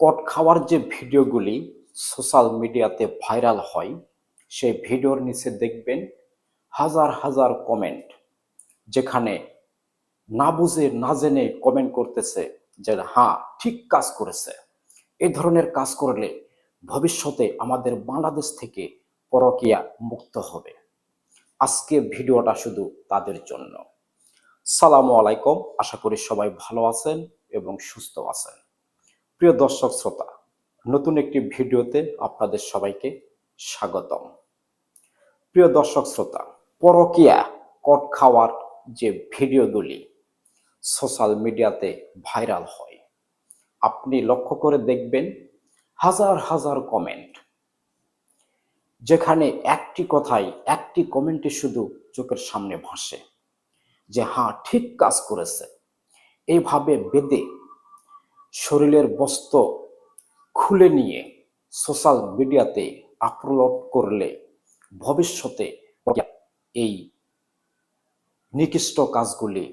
কট খাওয়ার যে ভিডিওগুলি সোশ্যাল মিডিয়াতে ভাইরাল হয়, সেই ভিডিওর নিচে দেখবেন হাজার হাজার কমেন্ট যেখানে না বুঝে, না জেনে কমেন্ট করতেছে যে হ্যাঁ ঠিক কাজ করেছে। এই ধরনের কাজ করলে ভবিষ্যতে আমাদের বাংলাদেশ থেকে পরকিয়া মুক্ত হবে। আজকে ভিডিওটা শুধু তাদের জন্য। সালামু আলাইকুম, আশা করি সবাই ভালো আছেন এবং সুস্থ আছেন। প্রিয় দর্শক শ্রোতা, নতুন একটি ভিডিওতে আপনাদের সবাইকে স্বাগতম। প্রিয় দর্শক শ্রোতা, পরকিয়া, কট খাওয়ার যে ভিডিওগুলি সোশ্যাল মিডিয়াতে ভাইরাল হয়, আপনি লক্ষ্য করে দেখবেন হাজার হাজার কমেন্ট। যেখানে একটি কথাই, একটি কমেন্টে শুধু চোখের সামনে ভাসে যে হ্যাঁ ঠিক কাজ করেছে। এইভাবে বেদে শরীরের বস্ত্র খুলে নিয়ে সোশ্যাল মিডিয়াতে আপলোড করলে ভবিষ্যতে এই নিকৃষ্ট কাজগুলি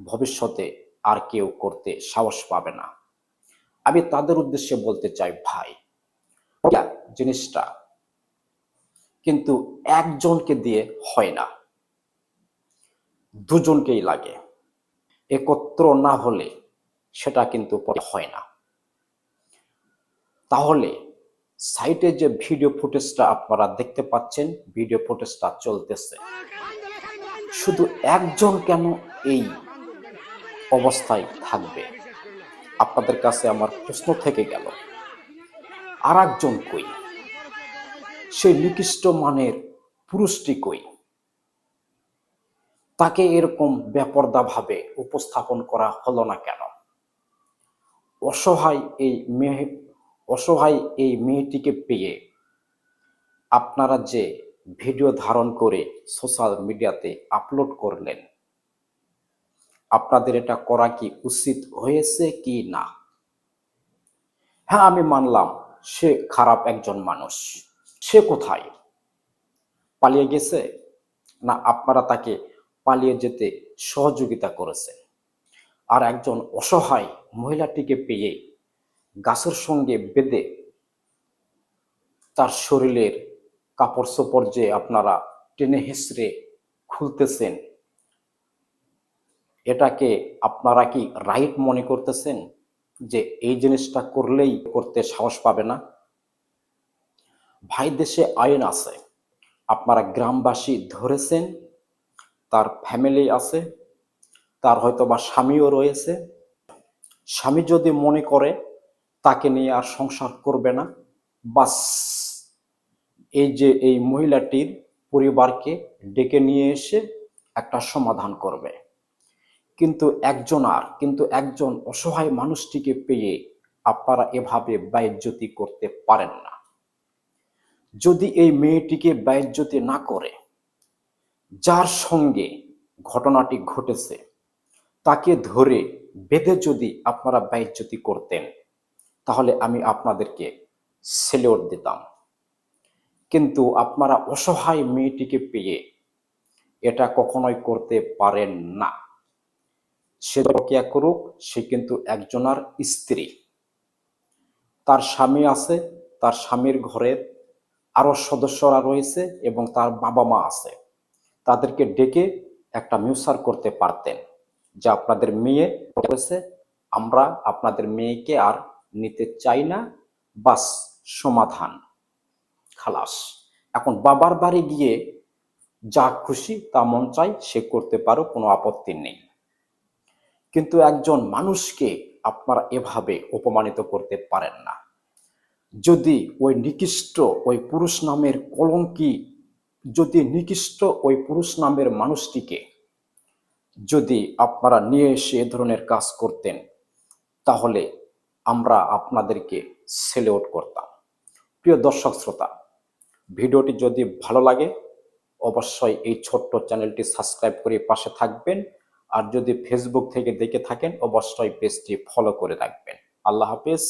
ভবিষ্যতে আর কেউ করতে সাহস পাবে না। আমি তাদের উদ্দেশ্যে বলতে চাই, ভাই জিনিসটা কিন্তু একজনকে দিয়ে হয় না, দুজনকেই লাগে। একত্র না হলে সেটা কিন্তু হয় না। তাহলে সাইটে যে ভিডিও ফুটেজটা আপনারা দেখতে পাচ্ছেন, ভিডিও ফুটেজটা চলতেছে। শুধু একজন কেন এই অবস্থায় থাকবে? আপনাদের কাছে আমার প্রশ্ন থেকে গেল আর একজন কই? সেই নিকৃষ্ট মানের পুরুষটি কই? তাকে এরকম বেপর্দাভাবে উপস্থাপন করা হলো না কেন? অসহায় এই মেয়ে, অসহায় এই মেয়েটিকে পেয়ে আপনারা যে ভিডিও ধারণ করে সোশ্যাল মিডিয়াতে আপলোড করলেন, আপনাদের এটা করা কি উচিত হয়েছে কি না? হ্যাঁ আমি মানলাম সে খারাপ একজন মানুষ। সে কোথায়? পালিয়ে গেছে? না, আপনারা তাকে পালিয়ে যেতে সহযোগিতা করেছেন? আর একজন অসহায় মহিলাটিকে পেয়ে গাছের সঙ্গে বেঁধে তার শরীরের কাপড় চোপড় যে আপনারা টেনে হেসড়ে খুলতেছেন, এটাকে আপনারা কি রাইট মনে করতেছেন যে এই জিনিসটা করলেই করতে সাহস পাবে না? ভাই দেশে আইন আছে, আপনারা গ্রামবাসী ধরেছেন, তার ফ্যামিলি আছে তার হয়তো বা স্বামীও রয়েছে। স্বামী যদি মনে করে, তাকে নিয়ে আর সংসার করবে না। বাস, এই যে এই মহিলাটির পরিবারকে ডেকে নিয়ে এসে একটা সমাধান করবে। কিন্তু একজন আর, কিন্তু একজন অসহায় মানুষটিকে পেয়ে আপনারা এভাবে ব্যয়জ্যোতি করতে পারেন না। যদি এই মেয়েটিকে ব্যয়জ্যোতি না করে, যার সঙ্গে ঘটনাটি ঘটেছে তাকে ধরে বেঁধে যদি আপনারা ব্যয়জ্যোতি করতেন, তাহলে আমি আপনাদেরকে সেলেওট দিতাম। কিন্তু আপনারা অসহায় মেয়েটিকে পেয়ে এটা কখনোই করতে পারেন না। সে প্রক্রিয়া করুক, সে কিন্তু একজনার স্ত্রী। তার স্বামী আছে, তার স্বামীর ঘরের আরও সদস্যরা রয়েছে এবং তার বাবা মা আছে। তাদেরকে ডেকে একটা মিউসার করতে পারতেন। যে আপনাদের মেয়ে রয়েছে আমরা আপনাদের মেয়েকে আর নিতে চাই না। বাস, সমাধান। খালাস। এখন বাবার বাড়ি গিয়ে যা খুশি তা মন চাই, সে করতে পারো, কোনো আপত্তি নেই। কিন্তু একজন মানুষকে আপনারা এভাবে অপমানিত করতে পারেন না। যদি ওই নিকৃষ্ট ওই পুরুষ নামের কলঙ্কি, যদি নিকৃষ্ট ওই পুরুষ নামের মানুষটিকে যদি আপনারা নিয়ে এসে এ ধরনের কাজ করতেন, তাহলে আমরা আপনাদেরকে সেলেউট করতাম। প্রিয় দর্শক শ্রোতা, ভিডিওটি যদি ভালো লাগে, অবশ্যই এই ছোট্ট চ্যানেলটি সাবস্ক্রাইব করে পাশে থাকবেন, আর যদি ফেসবুক থেকে দেখে থাকেন, অবশ্যই পেজটি ফলো করে রাখবেন। আল্লাহ হাফিজ,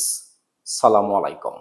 সালামু আলাইকুম।